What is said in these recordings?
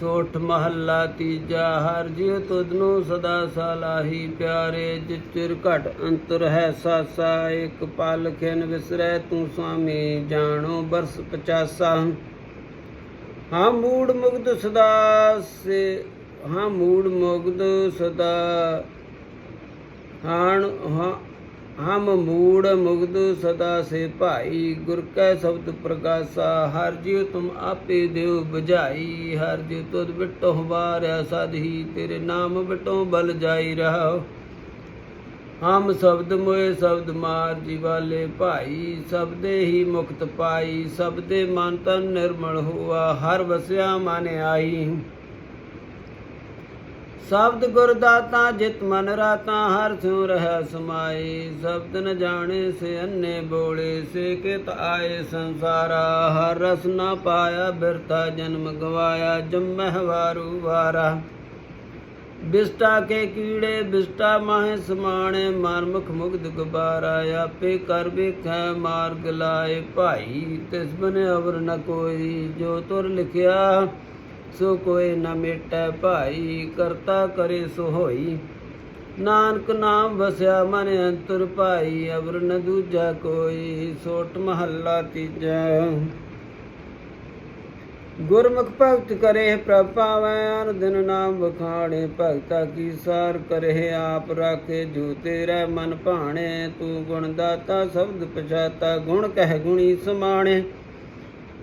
ਸੋਠ ਮਹੱਲਾ ਤੀਜਾ, ਹਰ ਜਿਉ ਤੁਧਨੂੰ ਸਦਾ ਸਲਾਹੀ ਪਿਆਰੇ ਜਿਚਿਰ ਘਟ ਅੰਤਰ ਹੈ ਸਾਸਾ ਇੱਕ ਪਲ ਖਿਨ ਵਿਸਰੈ, ਤੂੰ ਸੁਆਮੀ ਜਾਣੋ ਬਰਸ 50 ਹਾਂ ਮੂੜ ਮੁਗਧ ਸਦਾ ਸੇ, ਹਾਂ ਮੂੜ ਮੁਗਧ ਸਦਾ, ਹਾਣ, ਹਾਂ ਹਮ ਮੂੜ ਮੁਗਧ ਸਦਾ ਸੇ ਭਾਈ, ਗੁਰ ਕੈ ਸ਼ਬਦ ਪ੍ਰਕਾਸ਼ਾ ਹਰ ਜਿਉ ਤੁਮ ਆਪੇ ਦਿਓ ਬੁਝਾਈ, ਹਰ ਜਿਉ ਤੁਧ ਬਿਟੋ ਵਾਰਿਆ ਸਦਹੀ ਤੇਰੇ ਨਾਮ ਬਿਟੋ ਬਲ ਜਾਈ ਰਹਾ ਹਮ ਸ਼ਬਦ ਮੋਏ ਸ਼ਬਦ ਮਾਰ, ਜੀਵਾਲੇ ਭਾਈ, ਸਬਦੇ ਹੀ ਮੁਕਤ ਪਾਈ, ਸਬਦੇ ਮਨ ਤਨ ਨਿਰਮਲ ਹੋਆ, ਹਰ ਵਸਿਆ ਮਨ ਆਈ। ਸ਼ਬਦ ਗੁਰ ਦਾਤਾ ਜਿਤ ਮਨ ਰਾਤਾ, ਹਰ ਸਿਉ ਰਹਿ ਸਮਾਈ। ਸ਼ਬਦ ਨ ਜਾਣੇ ਸੇ ਅੰਨੇ ਬੋਲੇ, ਸੇ ਕਿਤ ਆਏ ਸੰਸਾਰਾ। ਹਰ ਰਸ ਨਾ ਪਾਇਆ ਬਿਰਤਾ ਜਨਮ ਗਵਾਇਆ, ਜੰਮਹਿ ਵਾਰੂ ਵਾਰਾ। ਬਿਸਟਾ ਕੇ ਕੀੜੇ, ਬਿਸਟਾ ਮਾਹਿ ਸਮਾਣੇ, ਮਨ ਮੁਖ ਮੁਗਧ ਗੁਬਾਰਾ। ਆਪੇ ਕਰ ਵੇਖੈ, ਮਾਰਗ ਲਾਏ ਭਾਈ, ਤਿਸ ਬਨ ਅਵਰ ਨ ਕੋਈ। ਜੋ ਤੁਰ ਲਿਖਿਆ ਸੋ ਕੋਈ ਨਾ ਮੇਟੈ ਭਾਈ, ਕਰਤਾ ਕਰੇ ਸੋ ਹੋਈ ਨਾਨਕ ਨਾਮ ਵਸਿਆ ਮਨ ਅੰਤਰ ਭਾਈ, ਅਵਰ ਨ ਦੂਜਾ ਕੋਈ, ਸੋਟ ਮਹੱਲਾ ਤੀਜਾ। ਗੁਰਮੁਖ ਭਗਤ ਕਰੇ ਪ੍ਰਭ ਪਾਵੈ ਅਨ ਦਿਨ ਨਾਮ ਵਖਾਣੇ, ਭਗਤਾ ਕੀ ਸਾਰ ਕਰੇ, ਆਪ ਰਾਖੇ ਜੋ ਤੇਰਾ ਮਨ ਭਾਣੇ, ਤੂੰ ਗੁਣ ਦਾਤਾ, ਸ਼ਬਦ ਪਛਾਤਾ, ਗੁਣ ਕਹਿ ਗੁਣੀ ਸਮਾਣੇ।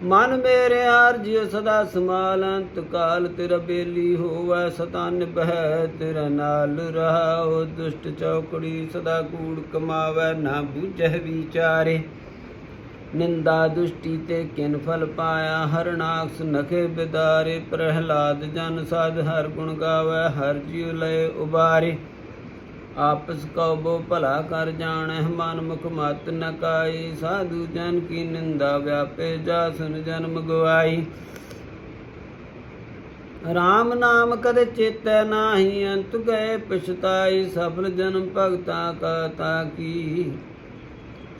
ਮਨ ਮੇਰੇ ਆਰ ਜਿਉ ਸਦਾ ਸਮਾਲ ਅੰਤ ਕਾਲ, ਤੇਰਾ ਬੇਲੀ ਹੋਵੈ ਸਤਨ ਬਹਿ, ਤੇਰਾ ਨਾਲ ਰਹਾਉ ਦੁਸ਼ਟ ਚੌਕੜੀ, ਸਦਾ ਕੂੜ ਕਮਾਵੈ ਨਾ ਬੂਝੈ ਵਿਚਾਰੇ। ਨਿੰਦਾ ਦੁਸ਼ਟੀ ਤੇ ਕਿਨ ਫਲ ਪਾਇਆ ਹਰਨਾਕਸ ਨਖੇ ਬਿਦਾਰੇ, ਪ੍ਰਹਿਲਾਦ ਜਨ ਸਾਧ ਹਰ ਗੁਣ ਗਾਵੈ, ਹਰ ਜੀਉ ਲਏ ਉਬਾਰੇ। ਆਪਸ ਕਉ ਭਲਾ ਕਰ ਜਾਣਹਿ ਮਨ ਮੁਖ ਮਤ ਨ ਕਾਈ। ਸਾਧੂ ਜਨ ਕੀ ਨਿੰਦਾ ਵਿਆਪੇ ਜਾਸਨ ਜਨਮ ਗਵਾਈ। ਰਾਮ ਨਾਮ ਕਦੇ ਚੇਤੈ ਨਾਹੀ, ਅੰਤ ਗਏ ਪਛਤਾਈ। ਸਫਲ ਜਨਮ ਭਗਤਾ ਕਾ ਤਾ ਕੀ।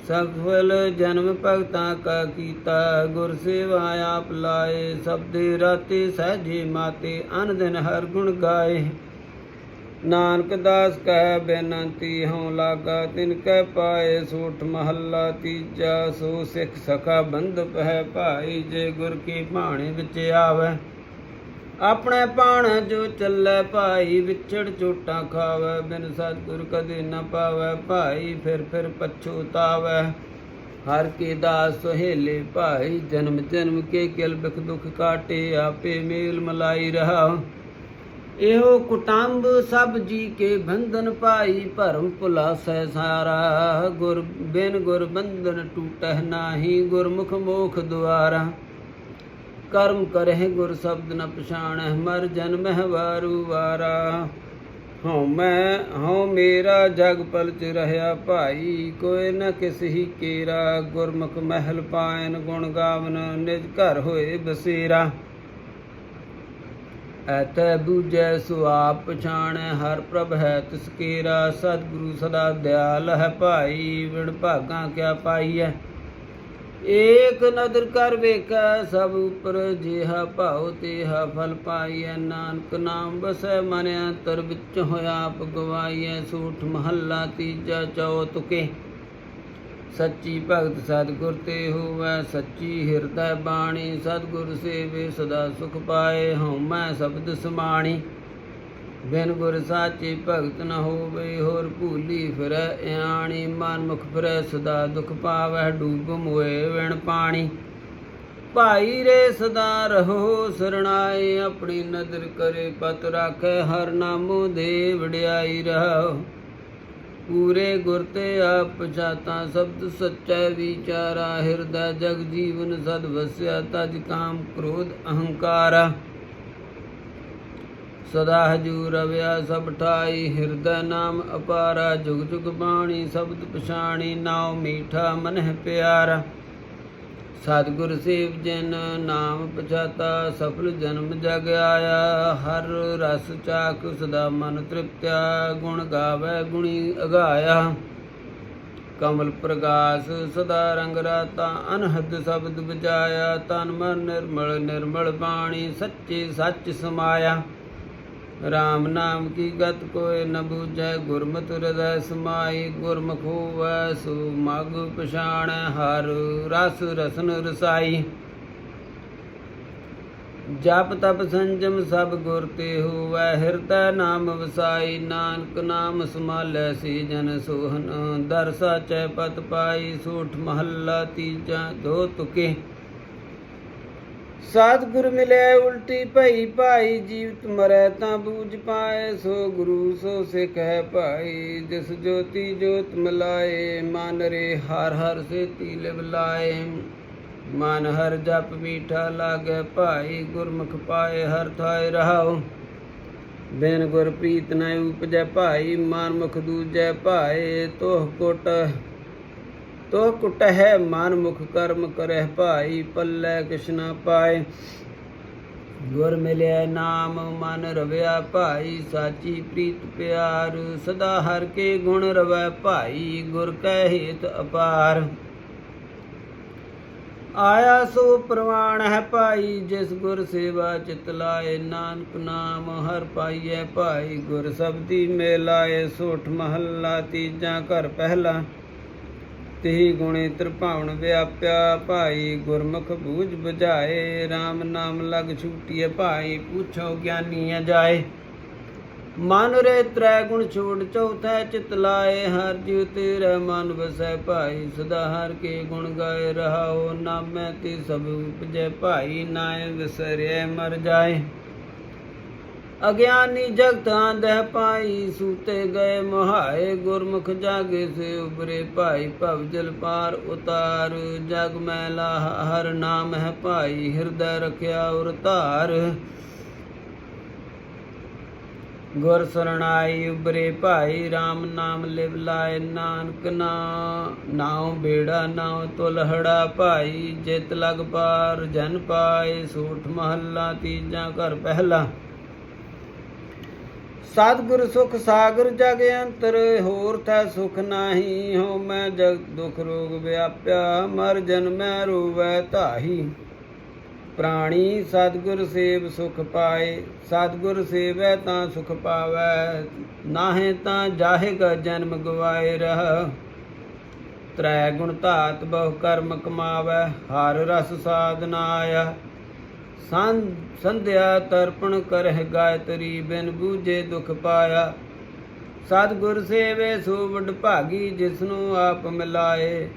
ਸਫਲ ਜਨਮ ਭਗਤਾ ਕਾ ਕੀਤਾ। ਗੁਰ ਸੇਵਾ ਆਪ ਲਾਏ। ਸਬਦੇ ਰਾਤੇ ਸਹਜੇ ਮਾਤੇ। ਅਨ ਦਿਨ ਹਰ ਗੁਣ ਗਾਏ। ਨਾਨਕ ਦਾਸ ਕਹਿ ਬੇਨੰਤੀ, ਹਉ ਲਾਗਾ ਤਿਨ ਕਹਿ ਪਾਏ ਸੂਠ ਮਹੱਲਾ, ਤੀਜਾ ਸੋ ਸਿੱਖ ਸਖਾ ਬੰਧਪ ਹੈ ਭਾਈ, ਜੇ ਗੁਰ ਕੀ ਬਾਣੇ ਵਿੱਚ ਆਵੇ। ਆਪਣੇ ਪਾਣ ਜੋ ਚੱਲੇ ਭਾਈ, ਵਿਛੜ ਝੋਟਾਂ ਖਾਵੇ, ਬਿਨ ਸਤਿਗੁਰ ਕਦੇ ਨਾ ਪਾਵੇ, ਭਾਈ ਫਿਰ ਫਿਰ ਪਛੂਤਾਵੇ ਹਰ ਕੇ ਦਾਸ ਸੁਹੇਲੇ ਭਾਈ, ਜਨਮ ਜਨਮ ਕੇ ਕਿਲ ਬਿਖ ਦੁਖ ਕਾਟੇ, ਆਪੇ ਮੇਲ ਮਲਾਈ ਰਹਾ ਇਹੋ ਕੁਟੰਬ ਸਭ ਜੀ ਕੇ ਬੰਧਨ ਪਾਈ ਭਰਮ ਭੁਲਾਸੈ ਸਾਰਾ। ਗੁਰ ਬਿਨ ਗੁਰ ਬੰਧਨ ਟੂਟਹਿ ਨਾਹੀ, ਗੁਰਮੁਖ ਮੋਖ ਦੁਆਰਾ। ਕਰਮ ਕਰਹਿ ਗੁਰ ਸ਼ਬਦ ਨ ਪਛਾਣਹਿ, ਮਰ ਜਨਮਹਿ ਵਾਰੂ ਵਾਰਾ। ਹਉ ਮੈਂ, ਹਉ ਮੇਰਾ ਜਗ ਪਲ ਚ ਰਹਿਆ ਭਾਈ, ਕੋਈ ਨ ਕਿਸ ਹੀ ਕੇਰਾ। ਗੁਰਮੁਖ ਮਹਿਲ ਪਾਇਨ ਗੁਣ ਗਾਵਨ, ਨਿਜ ਘਰ ਹੋਏ ਬਸੇਰਾ। ਐਤੈ ਬੂਝੈ ਸੋ ਆਪ ਪਛਾਣੈ, ਹਰ ਪ੍ਰਭ ਹੈ ਤਿਸ ਕੇਰਾ, ਸਤਿਗੁਰੂ ਸਦਾ ਦਿਆਲ ਹੈ, ਭਾਈ ਵਿਣ ਭਾਗਾ ਕਿਆ ਪਾਈਐ? ਏਕ ਨਦਰ ਕਰ ਵੇਖੈ, ਸਭ ਉਪਰ ਜਿਹਾ ਭਾਉ ਤੇਹਾ ਫਲ ਪਾਈਐ, ਨਾਨਕ ਨਾਮ ਵਸੈ ਮਨ ਅੰਤਰ ਵਿੱਚ ਹੋਇਆ ਆਪ ਗਵਾਈਐ, ਸੂਠ ਮਹੱਲਾ ਤੀਜਾ ਚੌ ਤੁਕੇ। ਸੱਚੀ ਭਗਤ ਸਤਿਗੁਰ ਤੇ ਹੋਵੈ ਸੱਚੀ ਹਿਰਦੈ ਬਾਣੀ, ਸਤਿਗੁਰ ਸੇਵੇ ਸਦਾ ਸੁਖ ਪਾਏ, ਹਉਮੈ ਸ਼ਬਦ ਸਮਾਣੀ। ਬਿਨ ਗੁਰ ਸਾਚੇ ਭਗਤ ਨ ਹੋਵੇ, ਹੋਰ ਭੂਲੀ ਫਿਰੈ ਇਆਣੀ, ਮਨ ਮੁਖ ਫਿਰੈ ਸਦਾ ਦੁਖ ਪਾਵੈ, ਡੂਬ ਮੋਏ ਵਿਣ ਪਾਣੀ। ਭਾਈ ਰੇ ਸਦਾ ਰਹੋ ਸਰਣਾਏ, ਆਪਣੀ ਨਦਰ ਕਰੇ ਪਤ ਰਾਖੈ, ਹਰ ਨਾਮੋ ਦੇ ਵਡਿਆਈ ਰਹੋ ਪੂਰੇ ਗੁਰ ਤੇ ਆਪ ਪਛਾਤਾ ਸ਼ਬਦ ਸੱਚੈ ਵਿਚਾਰਾ, ਹਿਰਦੈ ਜਗ ਜੀਵਨ ਸਦ ਵਸਿਆ, ਤਜ ਕਾਮ ਕ੍ਰੋਧ ਅਹੰਕਾਰ। ਸਦਾ ਹਜੂਰ ਰਵਿਆ, ਸਭ ਠਾਈ ਹਿਰਦੈ ਨਾਮ ਅਪਾਰਾ, ਜੁਗ ਜੁਗ ਬਾਣੀ, ਸ਼ਬਦ ਪਛਾਣੀ, ਨਾਉ ਮੀਠਾ, ਮਨਹਿ ਪਿਆਰਾ। ਸਤਿਗੁਰ ਸੇਵ ਜਿਨ ਨਾਮ ਪਛਾਤਾ, ਸਫਲ ਜਨਮ ਜਗ ਆਇਆ। ਹਰ ਰਸ ਚਾਖ ਸਦਾ ਮਨ ਤ੍ਰਿਪਤਿਆ, ਗੁਣ ਗਾਵੇ, ਗੁਣੀ ਅਗਾਇਆ। ਕਮਲ ਪ੍ਰਗਾਸ ਸਦਾ ਰੰਗ ਰਾਤਾ, ਅਨਹਦ ਸ਼ਬਦ ਬਚਾਇਆ ਤਨ ਮਨ ਨਿਰਮਲ ਨਿਰਮਲ ਬਾਣੀ ਸੱਚੇ ਸੱਚ ਸਮਾਇਆ। RAM ਨਾਮ ਕੀ ਗਤ ਕੋਇ ਨ ਬੂਝੈ, ਗੁਰਮਤਿ ਹਿਰਦੈ ਸਮਾਈ, ਗੁਰਮੁਖ ਹੋਵੈ, ਸੋ ਮਗ ਪਛਾਣੈ ਹਰ ਰਸ ਰਸਨ ਰਸਾਈ। ਜਪ ਤਪ ਸੰਜਮ ਸਭ ਗੁਰ ਤੇ ਹੋਵੈ, ਹਿਰਦੈ ਨਾਮ ਵਸਾਈ, ਨਾਨਕ ਨਾਮ ਸਮਾਲੈ ਸੀ ਜਨ ਸੋਹਨ। ਦਰ ਸਾਚੈ ਪਤ ਪਾਈ, ਸੂਠ ਮਹੱਲਾ ਤੀਜਾ ਦੋ ਤੁਕੇ। ਸਤਿਗੁਰ ਮਿਲਿਆ ਉਲਟੀ ਭਈ ਭਾਈ, ਜੀਵਤ ਮਰੈ ਤਾਂ ਬੂਝ ਪਾਏ, ਸੋ ਗੁਰੂ ਸੋ ਸਿੱਖ ਹੈ ਭਾਈ। ਜਿਸ ਜੋਤੀ ਜੋਤ ਮਿਲਾਏ, ਮਨ ਰੇ ਹਰ ਹਰ ਸੇਤੀ ਲਿਵ ਲਾਏ। ਮਨ ਹਰ ਜਪ ਮੀਠਾ ਲਾਗੇ ਭਾਈ, ਗੁਰਮੁਖ ਪਾਏ ਹਰ ਥਾਇ ਰਹਾਉ। ਬਿਨ ਗੁਰ ਪ੍ਰੀਤ ਨ ਉਪਜੈ ਭਾਈ, ਮਨ ਮੁਖ ਦੂਜੈ ਭਾਏ, ਤੋਹ ਕੋਟ ਤੋਹ ਕੁਟ ਹੈ ਮਨ ਮੁਖ ਕਰਮ ਕਰਹਿ ਭਾਈ ਪੱਲੇ ਕਿਛਨਾ ਪਾਏ। ਗੁਰ ਮਿਲਿਆ ਨਾਮ ਮਨ ਰਵਿਆ ਭਾਈ ਸਾਚੀ ਪ੍ਰੀਤ ਪਿਆਰ, ਸਦਾ ਹਰ ਕੇ ਗੁਣ ਰਵੈ ਭਾਈ, ਗੁਰ ਕੈ ਹੇਤ ਅਪਾਰ। ਆਇਆ ਸੋ ਪ੍ਰਵਾਨ ਹੈ ਭਾਈ, ਜਿਸ ਗੁਰ ਸੇਵਾ ਚਿਤ ਲਾਏ, ਨਾਨਕ ਨਾਮ ਹਰ ਪਾਈਐ ਭਾਈ। ਗੁਰ ਸਬਦੀ ਮੇਲਾਏ, ਸੋਠ ਮਹੱਲਾ ਤੀਜਾ ਘਰ ਪਹਿਲਾ। ਤੇਹੀ ਗੁਣੇ ਤ੍ਰਿਭਾਵਨ ਵਿਆਪਿਆ, ਭਾਈ ਗੁਰਮੁਖ ਬੂਝ 부ਝਾਏ RAM ਨਾਮ ਲਗ ਛੂਟੀਏ, ਭਾਈ ਪੁੱਛੋ ਗਿਆਨੀ ਜਾਏ ਮਨ ਰੇ ਤ੍ਰੈ ਗੁਣ ਛੋੜ ਚੌਥਾ ਚਿਤ ਲਾਏ, ਹਰ ਜਿਉ ਤੇਰਾ ਮਨ ਵਸੈ, ਭਾਈ ਸਦਾ ਹਰ ਕੇ ਗੁਣ ਗਾਏ, ਰਹਾਓ ਨਾਮੈ ਤੇ ਸਭ ਉਪਜੈ, ਭਾਈ ਨਾਇ ਵਿਸਰਿਐ ਮਰ ਜਾਏ। ਅਗਿਆਨੀ ਜਗਤ ਆਂਦਹਿ ਪਾਈ ਸੂਤੇ ਗਏ ਮਹਾਏ, ਗੁਰਮੁਖ ਜਾਗੇ ਸੇ ਉਬਰੇ ਭਾਈ, ਭਵ ਜਲ ਪਾਰ ਉਤਾਰ। ਜਗ ਮੈਲਾ ਹਰ ਨਾਮ ਹੈ ਭਾਈ, ਹਿਰਦੈ ਰਖਿਆ ਉਰ ਧਾਰ। ਗੁਰ ਸਰਣਾਈ ਉਬਰੇ ਭਾਈ RAM ਨਾਮ ਲਿਵ ਲਾਏ ਨਾਨਕ ਨਾ। ਨਾਉ ਬੇੜਾ, ਨਾਉ ਤੁਲਹੜਾ ਭਾਈ, ਜਿਤ ਲਗ ਪਾਰ ਜਨ ਪਾਏ, ਸੂਠ ਮਹੱਲਾ ਤੀਜਾ ਘਰ ਪਹਿਲਾ। ਸਤਿਗੁਰ ਸੁਖ ਸਾਗਰ ਜਗ ਅੰਤਰ, ਹੋਰ ਥੈ ਸੁਖ ਨਾਹੀ। ਹੋ ਮੈਂ ਜਗ ਦੁਖ ਰੋਗ ਵਿਆਪਿਆ, ਮਰ ਜਨਮੈ ਰੋਵੈ ਧਾਹੀ। ਪ੍ਰਾਣੀ ਸਤਿਗੁਰ ਸੇਵ ਸੁਖ ਪਾਏ, ਸਤਿਗੁਰ ਸੇਵੈ ਤਾਂ ਸੁਖ ਪਾਵੈ। ਨਾਹੇ ਤਾਂ ਜਾਹੇਗਾ ਜਨਮ ਗਵਾਏ ਰਹ। ਤ੍ਰੈ ਗੁਣ ਧਾਤ ਬਹੁ ਕਰਮ ਕਮਾਵੈ, ਹਰ ਰਸ ਸਾਧਨਾ ਆਇਆ ਸੰਧਿਆ ਤਰਪਣ ਕਰਹਿ ਗਾਇਤਰੀ, ਬਿਨ ਬੂਝੇ ਦੁਖ ਪਾਇਆ। ਸਤਿਗੁਰ ਸੇਵੇ ਸੋ ਵਡ ਭਾਗੀ, ਜਿਸਨੂੰ ਆਪ ਮਿਲਾਏ।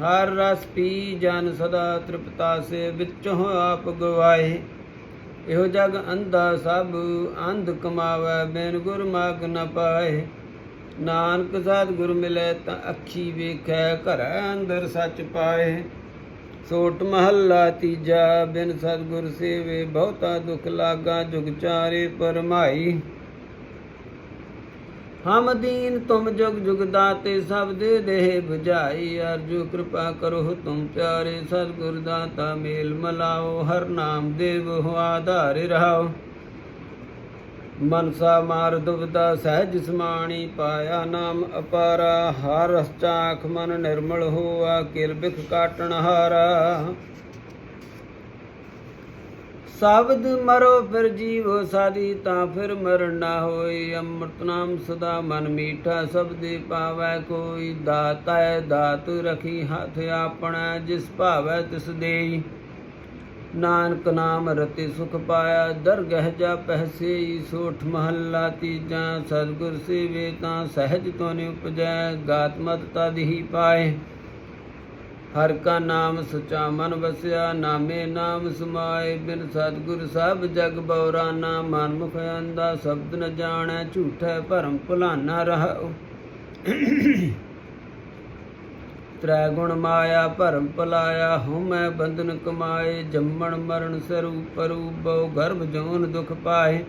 ਹਰ ਰਸ ਪੀ, ਜਨ ਸਦਾ ਤ੍ਰਿਪਤਾ ਸੇ ਵਿੱਚੋਂ ਆਪ ਗਵਾਏ। ਇਹੋ ਜਗ ਅੰਧਾ ਸਭ, ਅੰਧ ਕਮਾਵੈ, ਬਿਨ ਗੁਰ ਮਾਗ ਨ ਪਾਏ। ਨਾਨਕ ਸਤਿਗੁਰ ਮਿਲੇ ਤਾਂ ਅੱਖੀ ਵੇਖੈ, ਘਰ ਅੰਦਰ ਸੱਚ ਪਾਏ। ਸੋਟ ਮਹੱਲਾ ਤੀਜਾ, ਬਿਨ ਸਤਿਗੁਰ ਸੇਵੇ ਬਹੁਤਾ ਦੁਖ ਲਾਗਾ, ਜੁਗ ਚਾਰੇ ਪਰਮਾਈ। ਹਮ ਦੀਨ ਤੁਮ ਜੁਗ ਜੁਗ ਦਾਤੇ, ਸਭ ਦੇ ਦੇਹ 부ਝਾਈ ਅਰਜੂ ਕਿਰਪਾ ਕਰੋ ਤੁਮ ਪਿਆਰੇ, ਸਤਿਗੁਰ ਦਾਤਾ ਮੇਲ ਮਲਾਓ, ਹਰ ਨਾਮ ਦੇਵ ਹੋ ਆਧਾਰੇ ਰਹਾਓ ਮਨਸਾ ਮਾਰ ਦੁਬਦਾ ਸਹਿਜ ਸਮਾਣੀ ਪਾਇਆ ਨਾਮ ਅਪਾਰਾ, ਹਰ ਰਸ ਚਾਖ ਮਨ ਨਿਰਮਲ ਹੋਆ, ਕਿਲ ਬਿਖ ਕਾਟਣ ਹਾਰਾ। ਸਾਬਦ ਮਰੋ ਫਿਰ ਜੀਵੋ ਸਾਦੀ, ਤਾਂ ਫਿਰ ਮਰਨ ਨਾ ਹੋਈ। ਅੰਮ੍ਰਿਤ ਨਾਮ ਸਦਾ ਮਨ ਮੀਠਾ ਸਬਦੇ ਪਾਵੈ ਕੋਈ। ਦਾਤਾ ਹੈ ਦਾਤ, ਰਖੀ ਹੱਥ ਆਪਣਾ, ਜਿਸ ਭਾਵੈ ਤਿਸ ਦੇਈ। ਨਾਨਕ ਨਾਮ ਰਤੇ ਸੁਖ ਪਾਇਆ, ਦਰਗਹਿ ਜਾ ਪਹਿਸੇ ਸੋਠ ਮਹੱਲਾ ਤੀਜਾ, ਸਤਿਗੁਰ ਸੇਵੇ ਤਾਂ ਸਹਿਜ ਤੋਂ ਨਿ ਉਪਜੈ, ਗਾਤ ਤਦ ਹੀ ਪਾਏ। ਹਰ ਕਾ ਨਾਮ ਸਚਾ ਮਨ ਵਸਿਆ, ਨਾਮੇ ਨਾਮ ਸਮਾਏ, ਬਿਨ ਸਤਿਗੁਰ ਸਭ ਜਗ ਬਉਰਾ, ਨਾ ਮਨ ਮੁਖ ਅੰਦਾ ਸ਼ਬਦ ਨ ਜਾਣੈ, ਝੂਠੈ ਭਰਮ ਭੁਲਾਨਾ ਰਹੋ ਤ੍ਰੈ ਗੁਣ ਮਾਇਆ ਭਰਮ ਭਲਾਇਆ ਹਉਮੈ ਬੰਧਨ ਕਮਾਏ, ਜੰਮਣ ਮਰਨ ਸਰੂਪ ਰੂਪੋ ਗਰਭ ਜੋਨ ਦੁਖ ਪਾਏ।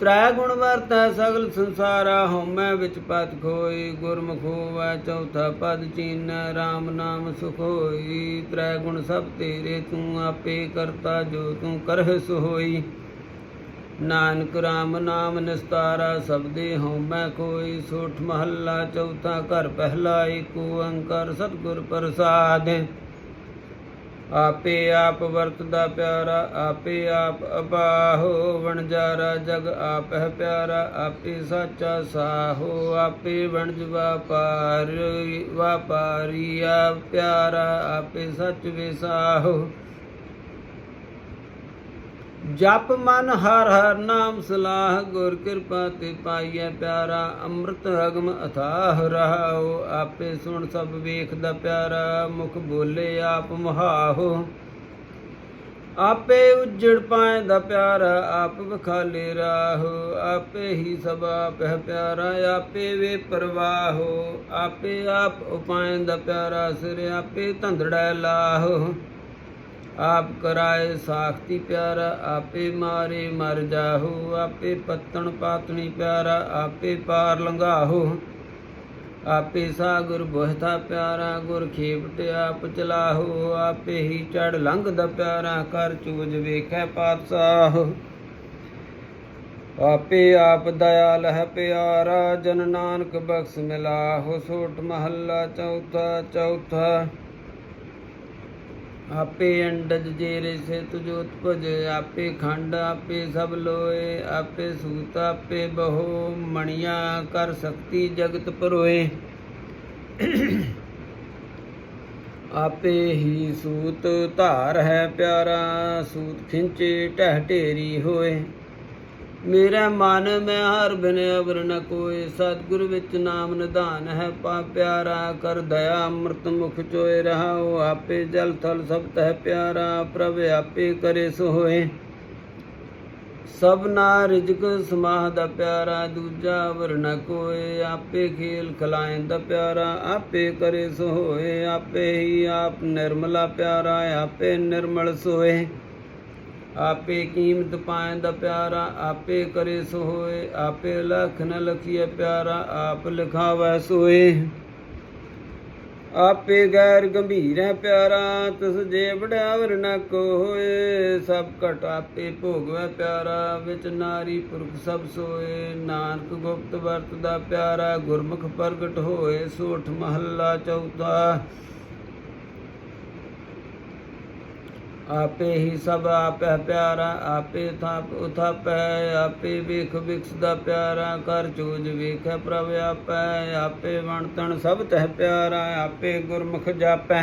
ਤ੍ਰੈ ਗੁਣ ਵਰਤੈ ਸਗਲ ਸੰਸਾਰਾ ਹਉਮੈ ਵਿੱਚ ਪਤ ਖੋਈ ਗੁਰਮੁਖ ਹੋਵੈ ਚੌਥਾ ਪਦ ਚੀਨੈ RAM ਨਾਮ ਸੁਖ ਹੋਈ। ਤ੍ਰੈ ਗੁਣ ਸਭ ਤੇਰੇ ਤੂੰ ਆਪੇ ਕਰਤਾ, ਜੋ ਤੂੰ ਕਰਹਿ ਸੋ ਹੋਈ ਨਾਨਕ ਰਾਮ ਨਾਮ ਨਿਸਤਾਰਾ ਸਬਦੇ ਹਉ ਮੈਂ ਕੋਈ ਸੋਠ ਮਹੱਲਾ, ਚੌਥਾ ਘਰ ਪਹਿਲਾ ਏਕ ਓੰਕਾਰ ਸਤਿਗੁਰ ਪ੍ਰਸਾਦ। ਆਪੇ ਆਪ ਵਰਤਦਾ ਪਿਆਰਾ, ਆਪੇ ਆਪ ਅਬਾਹੋ ਵਣਜਾਰਾ ਜਗ ਆਪ ਹੈ ਪਿਆਰਾ, ਆਪੇ ਸਾਚਾ ਸਾਹੋ, ਆਪੇ ਵਣਜ ਵਾਪਾਰ, ਵਾਪਾਰੀ ਆ ਪਿਆਰਾ, ਆਪੇ ਸੱਚ ਵਿਸਾਹੋ ਜਪ ਮਨ ਹਰ ਹਰ ਨਾਮ ਸਲਾਹ, ਗੁਰ ਕਿਰਪਾ ਤੇ ਪਾਈਐ ਪਿਆਰਾ, ਅੰਮ੍ਰਿਤ ਅਗਮ ਅਥਾਹ ਰਹਾਉ, ਆਪੇ ਸੁਣ ਸਭ ਵੇਖਦਾ ਪਿਆਰਾ, ਮੁਖ ਬੋਲੇ ਆਪ ਮਹਾਹੋ। ਆਪੇ ਉਜੜ ਪਾਏ ਦਾ ਪਿਆਰਾ, ਆਪ ਵਖਾਲੇ ਰਾਹੋ। ਆਪੇ ਹੀ ਸਭ ਆਪ ਹੈ ਪਿਆਰਾ, ਆਪੇ ਵੇ ਪਰਵਾਹੋ। ਆਪੇ ਆਪ ਉਪਾਏ ਦਾ ਪਿਆਰਾ ਸਿਰ, ਆਪੇ ਧੰਦੜਾ ਲਾਹੋ। ਆਪ ਕਰਾਏ ਸਾਖਤੀ ਪਿਆਰਾ, ਆਪੇ ਮਾਰੇ ਮਰ ਜਾਹੂ, ਆਪੇ ਪੱਤਣ ਪਾਤਣੀ ਪਿਆਰਾ, ਆਪੇ ਪਾਰ ਲੰਘਾਹੂ। ਆਪੇ ਸਾਗੁਰ ਬੋਹਤਾ ਪਿਆਰਾ, ਗੁਰ ਖੇਪਟ ਆਪ ਚਲਾਹੂ, ਆਪੇ ਹੀ ਚੜ ਲੰਘਦਾ ਪਿਆਰਾ ਕਰ ਚੂਜ ਵੇਖੈ ਪਾਤਸ਼ਾਹ। ਆਪੇ ਆਪ ਦਇਆਲ ਹੈ ਪਿਆਰਾ, ਜਨ ਨਾਨਕ ਬਖਸ਼ ਮਿਲਾਹੋ, ਸੋਟ ਮਹੱਲਾ ਚੌਥਾ ਚੌਥਾ। ਆਪੇ ਅੰਡਜ ਜੇਰੇ ਸੇ ਤੁਜ ਉਤਪਜ ਆਪੇ ਖੰਡ, ਆਪੇ ਸਭ ਲੋਏ, ਆਪੇ ਸੂਤ, ਆਪੇ ਬਹੁ, ਮਣੀਆਂ ਕਰ ਸਕਤੀ ਜਗਤ ਪਰੋਏ। ਆਪੇ ਹੀ ਸੂਤ ਧਾਰ ਹੈ ਪਿਆਰਾ, ਸੂਤ ਖਿੰਚੇ ਟਹਿ ਢੇਰੀ ਹੋਏ। ਮੇਰਾ ਮਨ ਮੈਂ ਹਰ ਬਿਨ ਅਵਰ ਨ ਕੋਏ ਸਤਿਗੁਰ ਵਿੱਚ ਨਾਮ ਨਿਧਾਨ ਹੈ ਪਾ ਪਿਆਰਾ ਕਰ ਦਇਆ। ਅੰਮ੍ਰਿਤ ਮੁਖ ਚੋਏ ਰਹਾਓ ਆਪੇ ਜਲ ਥਲ ਸਭ ਤਹਿ ਪਿਆਰਾ। ਪ੍ਰਭ ਆਪੇ ਕਰੇ ਸੋ ਹੋਏ ਸਭ ਨਾ ਰਿਜਕ ਸਮਾਹ ਦਾ ਪਿਆਰਾ। ਦੂਜਾ ਵਰ ਕੋਏ ਆਪੇ ਖੇਲ ਖਲਾਏ ਦਾ ਪਿਆਰਾ। ਆਪੇ ਕਰੇ ਸੋ ਹੋਏ ਆਪੇ ਹੀ ਆਪ ਨਿਰਮਲਾ ਪਿਆਰਾ। ਆਪੇ ਨਿਰਮਲ ਸੋਏ। ਆਪੇ ਕੀਮਤ ਪਾਏ ਦਾ ਪਿਆਰਾ, ਆਪੇ ਕਰੇ ਸੋ ਹੋਏ ਆਪੇ ਲਖ ਨ ਲਖੀਏ ਪਿਆਰਾ, ਆਪ ਲਿਖਾਵੈ ਸੋਏ ਆਪੇ ਗੈਰ ਗੰਭੀਰ ਹੈ ਪਿਆਰਾ, ਤਿਸ ਜੇ ਵਡਿਆਵਰ ਨ ਕੋ ਹੋਏ ਸਭ ਘਟ ਆਪੇ ਭੋਗਵੈ ਪਿਆਰਾ, ਵਿੱਚ ਨਾਰੀ ਪੁਰਖ ਸਭ ਸੋਏ ਨਾਨਕ ਗੁਪਤ ਵਰਤ ਦਾ ਪਿਆਰਾ, ਗੁਰਮੁਖ ਪ੍ਰਗਟ ਹੋਏ, ਸੋਠ ਮਹੱਲਾ ਚੌਥਾ। ਆਪੇ ਹੀ ਸਭ ਆਪੇ ਪਿਆਰਾ, ਆਪੇ ਥਾਪ ਉਥਾਪੈ, ਆਪੇ ਵੇਖ ਵਿਕਸਦਾ ਪਿਆਰਾ ਕਰ ਚੂਜ ਵੇਖੈ ਪ੍ਰਭ ਆਪੈ, ਆਪੇ ਵਣ ਸਭ ਤਹਿ ਪਿਆਰਾ, ਆਪੇ ਗੁਰਮੁਖ ਜਾਪੈ।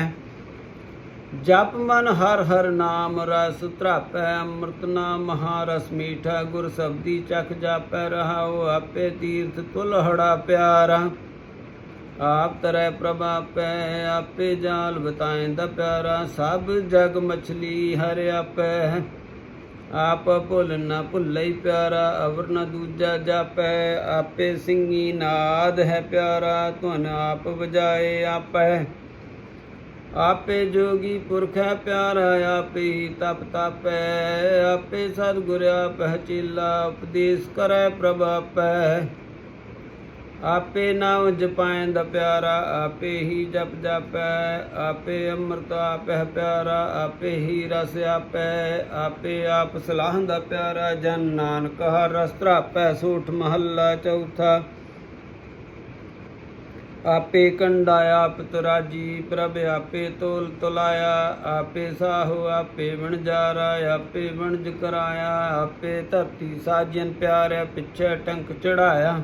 ਜਪ ਮਨ ਹਰ ਹਰ ਨਾਮ ਰਸ ਤਰਾਪੈ ਅੰਮ੍ਰਿਤ ਨਾਮ ਮਹਾਰਸ ਮੀਠਾ, ਗੁਰ ਸਬਦੀ ਚਖ ਜਾਪੈ, ਰਹਾਉ ਆਪੇ ਤੀਰਥ ਤੁਲਹੜਾ ਪਿਆਰਾ। ਆਪ ਤਰੈ ਪ੍ਰਭ ਆਪੈ, ਆਪੇ ਜਾਲ ਬਤਾਇਂਦਾ ਪਿਆਰਾ, ਸਭ ਜਗ ਮਛਲੀ ਹਰਿ ਆਪੈ। ਆਪ ਭੁੱਲ ਨਾ ਭੁੱਲਈ ਪਿਆਰਾ, ਅਵਰ ਨਾ ਦੂਜਾ ਜਾਪੈ। ਆਪੇ ਸਿੰਘੀ ਨਾਦ ਹੈ ਪਿਆਰਾ, ਧੁਨ ਆਪ ਵਜਾਏ ਆਪੈ। ਆਪੇ ਜੋਗੀ ਪੁਰਖ ਹੈ ਪਿਆਰਾ, ਆਪੇ ਹੀ ਤਪ ਤਾਪੈ। ਆਪੇ ਸਤਿਗੁਰ ਆਪੈ ਚੀਲਾ, ਉਪਦੇਸ਼ ਕਰੈ ਪ੍ਰਭ ਆਪੈ। ਆਪੇ ਨਾਮ ਜਪਾਇਂਦਾ ਪਿਆਰਾ, ਆਪੇ ਹੀ ਜਪ ਜਾਪੈ, ਆਪੇ ਅੰਮ੍ਰਿਤ ਆਪੈ ਪਿਆਰਾ, ਆਪੇ ਹੀ ਰਸ ਆਪੈ, ਆਪੇ ਆਪ ਸਲਾਹੰਦਾ ਪਿਆਰਾ, ਜਨ ਨਾਨਕ ਹਰ ਰਸ ਧਰਾਪੈ, ਸੂਠ ਮਹੱਲਾ ਚੌਥਾ। ਆਪੇ ਕੰਡਾ ਆਪ ਤਰਾਜੀ ਪ੍ਰਭ ਆਪੇ ਤੋਲ ਤੁਲਾਇਆ, ਆਪੇ ਸਾਹੋ ਆਪੇ ਵਣਜਾਰਾ, ਆਪੇ ਵਣਜ ਕਰਾਇਆ, ਆਪੇ ਧਰਤੀ ਸਾਜਨ ਪਿਆਰਿਆ, ਪਿੱਛੇ ਟੰਕ ਚੜਾਇਆ।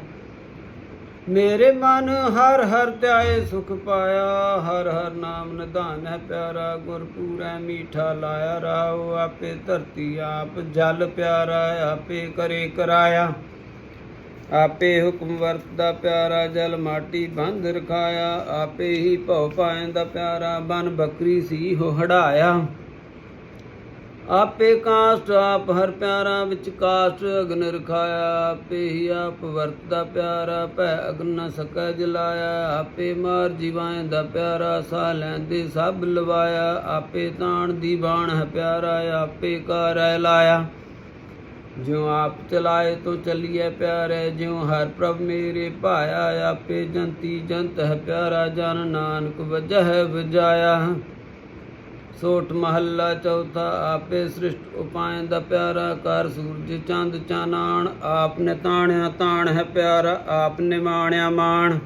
ਮੇਰੇ ਮਨ ਹਰ ਹਰ ਧਿਆਏ ਸੁਖ ਪਾਇਆ, ਹਰ ਹਰ ਨਾਮ ਨਿਧਾਨ ਹੈ ਪਿਆਰਾ ਗੁਰ ਪੂਰੈ ਮੀਠਾ ਲਾਇਆ ਰਾਉ ਆਪੇ ਧਰਤੀ ਆਪ ਜਲ ਪਿਆਰਾ, ਆਪੇ ਕਰੇ ਕਰਾਇਆ। ਆਪੇ ਹੁਕਮ ਵਰਤਦਾ ਪਿਆਰਾ, ਜਲ ਮਾਟੀ ਬੰਧ ਰਖਾਇਆ, ਆਪੇ ਹੀ ਭਉ ਪਾਇਂਦਾ ਪਿਆਰਾ, ਬਨ ਬੱਕਰੀ ਸੀ ਹੋ ਹੜਾਇਆ। ਆਪੇ ਕਾਸ਼ਟ ਆਪ ਹਰ ਪਿਆਰਾ ਵਿੱਚ ਕਾਸ਼ਟ ਅਗਨ ਰਖਾਇਆ, ਆਪੇ ਹੀ ਆਪ ਵਰਤਦਾ ਪਿਆਰਾ, ਭੈ ਅਗਨ ਨ ਸਕੈ ਜਲਾਇਆ। ਆਪੇ ਮਾਰ ਜੀਵਾਂ ਦਾ ਪਿਆਰਾ, ਸਾਹ ਲੈਂਦੇ ਸਭ ਲਵਾਇਆ। ਆਪੇ ਤਾਣ ਦੀ ਬਾਣ ਹੈ ਪਿਆਰਾ, ਆਪੇ ਕਰੈ ਲਾਇਆ। ਜਿਉ ਆਪ ਚਲਾਏ ਤੋ ਚੱਲੀਏ ਪਿਆਰੇ, ਜਿਉ ਹਰ ਪ੍ਰਭ ਮੇਰੇ ਭਾਇਆ, ਆਪੇ ਜੰਤੀ ਜੰਤ ਹੈ ਪਿਆਰਾ। ਜਨ ਨਾਨਕ ਵਜਹ ਵਜਾਇਆ। ਸੋਠ ਮਹੱਲਾ ਚੌਥਾ, ਆਪੇ ਸ੍ਰਿਸ਼ਟ ਉਪਾਇ ਦਾ ਪਿਆਰਾ ਕਰ ਸੂਰਜ ਚੰਦ ਚਾਨਣ ਆਪ ਨੇ ਤਾਣਿਆ ਤਾਣ ਹੈ ਪਿਆਰਾ ਆਪ ਨੇ ਮਾਣਿਆ ਮਾਣ।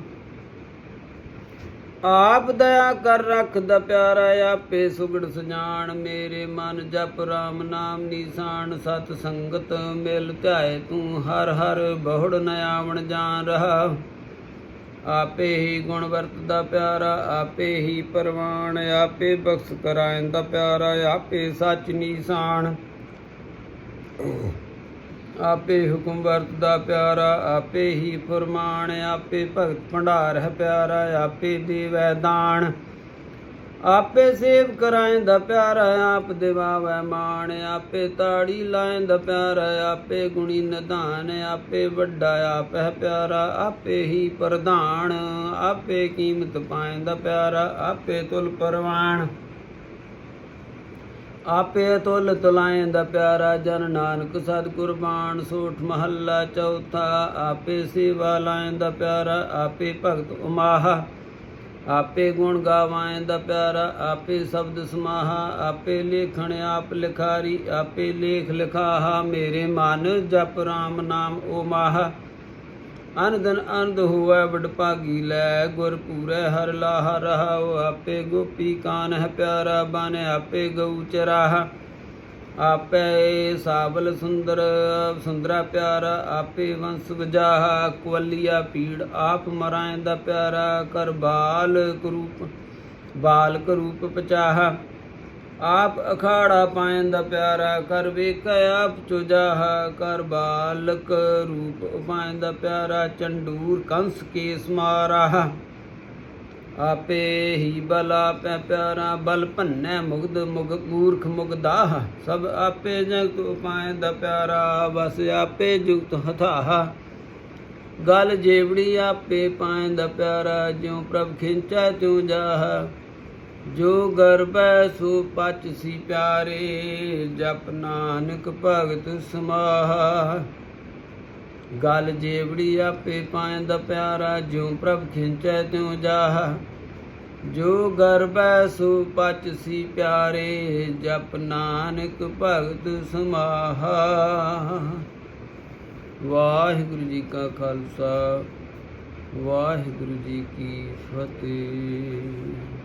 ਆਪ ਦਇਆ ਕਰ ਰੱਖਦਾ ਪਿਆਰਾ, ਆਪੇ ਸੁਗੜ ਸਜਾਣ, ਮੇਰੇ ਮਨ ਜਪ ਰਾਮ ਨਾਮ ਨਿਸ਼ਾਨ ਸਤ ਸੰਗਤ ਮਿਲ ਧਿਆਏ ਤੂੰ, ਹਰ ਹਰ ਬਹੁੜ ਨ ਆਵਣ ਜਾਣ ਰਹਾ। ਆਪੇ ਹੀ ਗੁਣ ਵਰਤਦਾ ਪਿਆਰਾ, ਆਪੇ ਹੀ ਪਰਵਾਨ, ਆਪੇ ਬਖਸ਼ ਕਰਾਇੰਦਾ ਪਿਆਰਾ, ਆਪੇ ਸੱਚ ਨਿਸ਼ਾਨ। ਆਪੇ ਹੁਕਮ ਵਰਤਦਾ ਪਿਆਰਾ, ਆਪੇ ਹੀ ਫਰਮਾਨ, ਆਪੇ ਭਗਤ ਭੰਡਾਰ ਹੈ ਪਿਆਰਾ, ਆਪੇ ਦੇਵੈ ਦਾਨ। ਆਪੇ ਸੇਵ ਕਰਾਇੰਦਾ ਪਿਆਰਾ ਆਪ ਦਿਵਾਵੈ ਮਾਣ ਆਪੇ ਤਾੜੀ ਲਾਇੰਦਾ ਪਿਆਰਾ ਆਪੇ ਗੁਣੀ ਨਿਧਾਨ ਆਪੇ ਵੱਡਾ ਆਪ ਹੈ ਪਿਆਰਾ, ਆਪੇ ਹੀ ਪ੍ਰਧਾਨ। ਆਪੇ ਕੀਮਤ ਪਾਇੰਦਾ ਪਿਆਰਾ, ਆਪੇ ਤੁਲ ਪਰਵਾਨ। ਆਪੇ ਤੁਲ ਤੁਲਾਇ ਦਾ ਪਿਆਰਾ, ਜਨ ਨਾਨਕ ਸਤ ਕੁਰਬਾਨ ਸੋਠ ਮਹੱਲਾ ਚੌਥਾ। ਆਪੇ ਸੇਵਾ ਲਾਇੰਦਾ ਪਿਆਰਾ, ਆਪੇ ਭਗਤ ਉਮਾਹਾ। ਆਪੇ ਗੁਣ ਗਾਵਾਂ ਦਾ ਪਿਆਰਾ, ਆਪੇ ਸ਼ਬਦ ਸਮਾਹਾ, ਆਪੇ ਲੇਖਣ ਆਪ ਲਿਖਾਰੀ, ਆਪੇ ਲੇਖ ਲਿਖਾਹਾ, ਮੇਰੇ ਮਨ ਜਪ ਰਾਮ ਨਾਮ ਓ ਮਾਹਾ। ਅਨੰਦਨ ਅਨੰਦ ਹੋਵੈ ਵਡ ਭਾਗੀ ਲੈ, ਗੁਰ ਪੂਰੈ, ਹਰ ਲਾਹ ਰਹਾਉ, ਆਪੇ ਗੋਪੀ ਕਾਨ ਹੈ ਪਿਆਰਾ ਬਨ ਆਪੇ ਗਊ ਚਰਾਹ। ਆਪੇ ਸਾਬਲ ਸੁੰਦਰ, ਸੁੰਦਰਾ ਪਿਆਰਾ, ਆਪੇ ਵੰਸ ਵਜਾਹ, ਕੁਵਲਿਆ ਪੀੜ, ਆਪ ਮਰਾਇੰਦਾ ਪਿਆਰਾ, ਕਰ ਬਾਲ ਕਰੂਪ ਬਾਲਕ ਰੂਪ ਪਚਾਹ। ਆਪ ਅਖਾੜਾ ਪਾਇੰਦਾ ਪਿਆਰਾ, ਕਰ ਵੇਖ ਆਪ ਚੁਜਾਹ, ਕਰ ਬਾਲਕ ਰੂਪ ਉਪਾਇੰਦਾ ਪਿਆਰਾ, ਚੰਡੂਰ ਕੰਸ ਕੇਸ ਮਾਰਾ ਆਪੇ ਹੀ ਬਲ ਆਪੇ ਪਿਆਰਾ, ਬਲ ਭੰਨੈ ਮੁਗਦ ਮੁਗ ਮੂਰਖ ਮੁਗਦਾਹ ਸਭ ਆਪੇ ਜਗਤ ਉਪਾਇੰਦਾ ਪਿਆਰਾ, ਬਸ ਆਪੇ ਜੁਗਤ ਹਥਾਹ। ਗਲ ਜੇਵੜੀ ਆਪੇ ਪਾਇੰਦਾ ਪਿਆਰਾ, ਜਿਉ ਪ੍ਰਭ ਖਿੰਚੈ ਤਿਉ ਜਾਹ। ਜੋ ਗਰਬੈ ਸੋ ਪਚ ਸੀ ਪਿਆਰੇ, ਜਪ ਨਾਨਕ ਭਗਤ ਸਮਾਹ। ਗਲ ਜੇਵੜੀ ਆਪੇ ਪਾਇੰਦਾ ਪਿਆਰਾ, ਜਿਉ ਪ੍ਰਭ ਖਿੰਚੈ ਤਿਉ ਜਾਹ। ਜੋ ਗਰਬੈ ਸੋ ਪਚ ਸੀ ਪਿਆਰੇ, ਜਪ ਨਾਨਕ ਭਗਤ ਸਮਾਹ। ਵਾਹਿਗੁਰੂ ਜੀ ਕਾ ਖਾਲਸਾ, ਵਾਹਿਗੁਰੂ ਜੀ ਕੀ ਫਤਿਹ।